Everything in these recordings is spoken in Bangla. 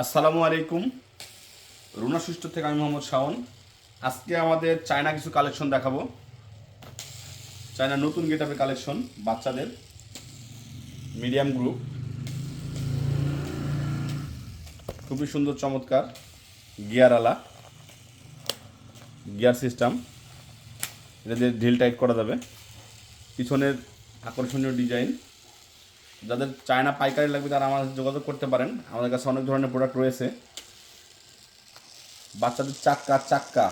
আসসালামু আলাইকুম। রুনা সুষ্ঠ থেকে আমি মোহাম্মদ শাওন। আজকে আমাদের চায়না কিছু কালেকশন দেখাবো। চায়না নতুন গেটাপের কালেকশন, বাচ্চাদের। Medium group. খুবই সুন্দর, চমৎকার। গিয়ারওয়ালা গিয়ার সিস্টেম। এটা দিয়ে ঢিল টাইট করা যাবে। পিছনের আকর্ষণীয় ডিজাইন। যাদের চায়না পাইকারি লাগবে তারা আমাদের সাথে যোগাযোগ করতে পারেন। আমাদের কাছে অনেক ধরনের প্রোডাক্ট রয়েছে। বাচ্চাদের চাক্কা চাক্কা।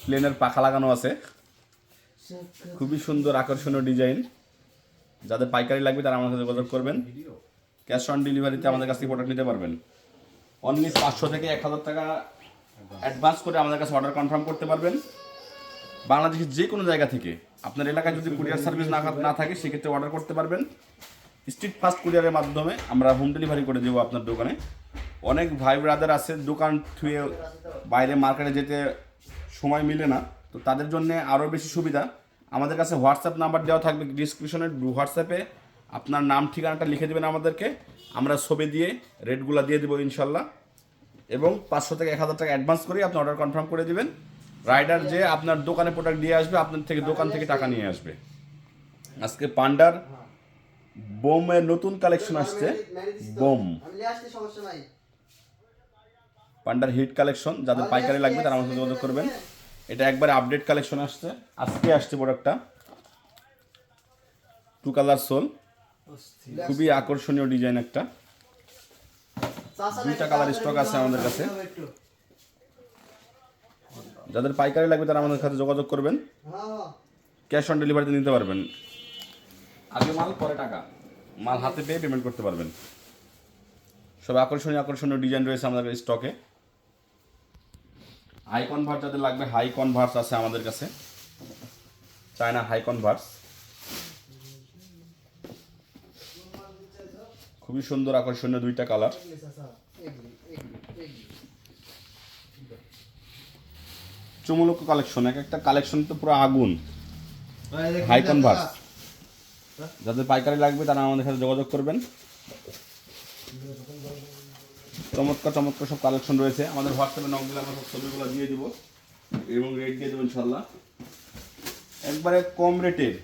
প্লেনের পাখা লাগানো আছে। খুবই সুন্দর আকর্ষণীয় ডিজাইন যাদের পাইকারি লাগবে তারা আমাদের সাথে যোগাযোগ করবেন। ক্যাশ অন ডেলিভারিতে আমাদের কাছ থেকে প্রোডাক্ট নিতে পারবেন। অনলি পাঁচশো থেকে এক হাজার টাকা অ্যাডভান্স করে আমাদের কাছে অর্ডার কনফার্ম করতে পারবেন। বাংলাদেশের যে কোনো জায়গা থেকে আপনার এলাকায় যদি কুরিয়ার সার্ভিস না না থাকে, সেক্ষেত্রে অর্ডার করতে পারবেন। স্ট্রিট ফাস্ট কুরিয়ারের মাধ্যমে আমরা হোম ডেলিভারি করে দেবো আপনার দোকানে। অনেক ভাই ব্রাদার আছে, দোকান থুয়ে বাইরে মার্কেটে যেতে সময় মিলে না। তো তাদের জন্য আরও বেশি সুবিধা। আমাদের কাছে হোয়াটসঅ্যাপ নাম্বার দেওয়া থাকবে ডিসক্রিপশনে হোয়াটসঅ্যাপে আপনার নাম, ঠিকানাটা লিখে দেবেন আমাদেরকে। আমরা ছবি দিয়ে রেটগুলো দিয়ে দেবো ইনশাল্লাহ। এবং পাঁচশো থেকে এক হাজার টাকা অ্যাডভান্স করে আপনি অর্ডার কনফার্ম করে দিবেন। রাইডার যে আপনার দোকানে প্রোডাক্ট দিয়ে আসবে, আপনার থেকে দোকান থেকে টাকা নিয়ে আসবে। আজকে পান্ডার বোমের নতুন কালেকশন আসছে। বোম। পান্ডার হিট কালেকশন যাদের পাইকারি লাগবে তারা আমার সাথে যোগাযোগ করবেন। এটা একবারে আপডেট কালেকশন আসছে। আজকে আসছে প্রোডাক্টটা টু। কালার সোল খুবই আকর্ষণীয় ডিজাইন একটা। দুইটা কালার স্টক আছে আমাদের কাছে। যাদের পাইকারি লাগবে তারা আমাদের সাথে যোগাযোগ করবেন। ক্যাশ অন ডেলিভারিতে নিতে পারবেন। আগে মাল, পরে টাকা। মাল হাতে পেয়ে পেমেন্ট করতে পারবেন। সব আকর্ষণীয় আকর্ষণীয় ডিজাইন রয়েছে আমাদের স্টকে হাই কনভার্স যাদের লাগবে হাই কনভার্স আছে আমাদের কাছে। চায়না হাই কনভার্স খুবই সুন্দর, আকর্ষণীয় দুইটা কালার চুমুলক কালেকশন এক একটা কালেকশন তো পুরো আগুন। হাই কনভার্স যাদের পাইকারি লাগবে তারা আমাদের সাথে যোগাযোগ করবেন। চমৎকার চমৎকার সব কালেকশন রয়েছে। আমাদের হোয়াটসঅ্যাপে নক দিলে আমরা সব ছবিগুলো দিয়ে দিব এবং রেট দিয়ে দেবো ইনশাল্লাহ একবারে কম রেটের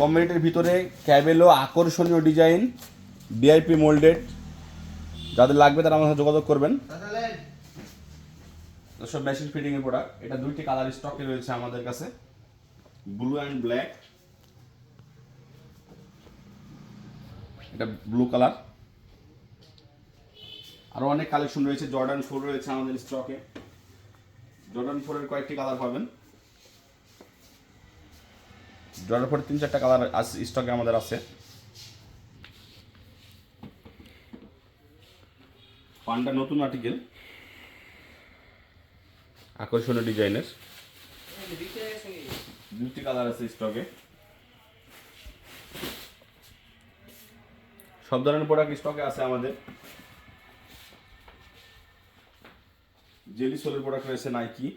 কম রেটের ভিতরে ক্যাবেলো আকর্ষণীয় ডিজাইন ডিআইপি মোল্ডেড যাদের লাগবে তারা আমাদের সাথে যোগাযোগ করবেন। সব মেশিন ফিটিং এর প্রোডাক্ট এটা দুইটি কালার স্টকে রয়েছে আমাদের কাছে। ব্লু অ্যান্ড ব্ল্যাক এটা ব্লু কালার আরও অনেক কালেকশন রয়েছে। জর্ডান ফোর রয়েছে আমাদের স্টকে জর্ডান ফোরের কয়েকটি কালার পাবেন। জর্ডান ফোরের তিন চারটা কালার স্টকে আমাদের আছে। পান্ডা নতুন আর্টিকেল আকর্ষণীয় ডিজাইনের। স্টকে। সব ধরনের প্রোডাক্ট স্টকে আছে আমাদের। জেলি সোলের প্রোডাক্ট রয়েছে নাইকি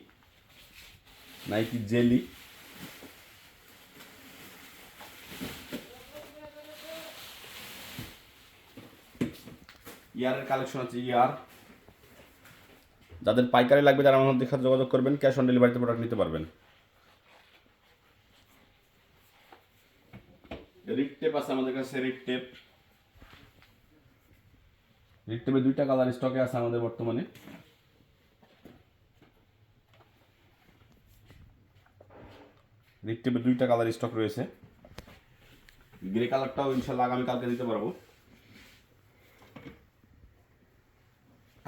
নাইকি জেলি ইয়ারের কালেকশন আছে ইয়ার যাদের পাইকারি লাগবে তারা আমাদের সাথে যোগাযোগ করবেন ক্যাশ অন ডেলিভারিতে প্রোডাক্ট নিতে পারবেন। রিক টেপ আছে আমাদের কাছে রিক টেপ রিক টেপে দুইটা কালার স্টকে আছে আমাদের বর্তমানে। রিক টেপে দুইটা কালার স্টক রয়েছে। গ্রে কালারটাও ইনশাল্লাহ আগামীকালকে দিতে পারব।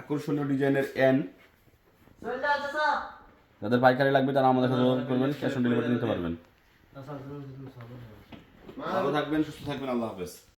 আকর্ষণীয় ডিজাইনের এন। যাদের পাইকারি লাগবে তারা আমাদের সাথে যোগাযোগ করবেন ক্যাশ অন ডেলিভারি নিতে পারবেন। ভালো থাকবেন সুস্থ থাকবেন আল্লাহ হাফেজ